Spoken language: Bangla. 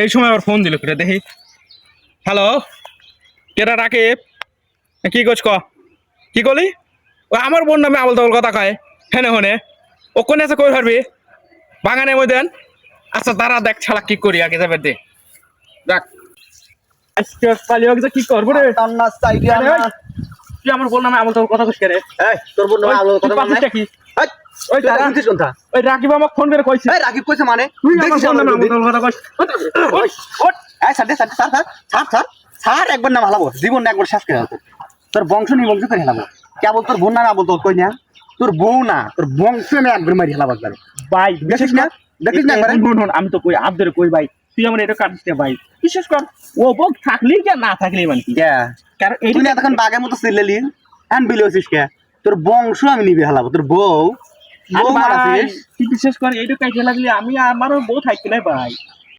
এই সময় আবার ফোন দিল করে দেখি। হ্যালো কেটা রাকিব? কি করছ? ক কি করলি? ও আমার বোন নামে আবল তাবল কথা কয় হেনে হনে। ও কোনে আছে কই পারবি বাগানে মই দেন। আচ্ছা দাঁড়া দেখ ছাড়া কি করি আগে যাবে দে। দেখ আজকে পালিয়ে গেছে কি করব রে? আরে ওই, তুই আমার বোন নামে আবল তাবল কথা কইস রে এই তোর বোন আলো তুই কথা মানে কি? ওই তুই শুনছিস কোনটা? ওই রাকিব আমাকে ফোন করে কইছে। এই রাকিব কইছে মানে? তুই আমার দেখিস বোন নামে আমার আবল তাবল কথা কইস। ওই, ওই, এই সাথে সাথে sir sir sir sir sir একবার নাম হালাবো জীবন একবার শেষ করে হালাবো তোর বংশ নিয়ে বংশ করে হেলাবো কেবল তোর বোন না না বলতো কই না? তোর বউ না তোর বংশ আমি একবার মারি হেলাবো একবার। ভাই দেখিস না? দেখিস না একবারে? আমি তো কই আপ ধরে কই ভাই। তুই আমার এটা কাটিস না ভাই। বিশেষ কর ও বক থাকলি কে না থাকলি মানে কি? কারণ তুই না তখন বাঘের মতো সিলেলি হ্যান বিলিয়েছিস কে? তোর বংশ আমি নিবে হেলাবো তোর বউ তুই বিশেষ করে এইটুকু কাইতে দিলে আমি আমারও বউ থাকতে নাই ভাই।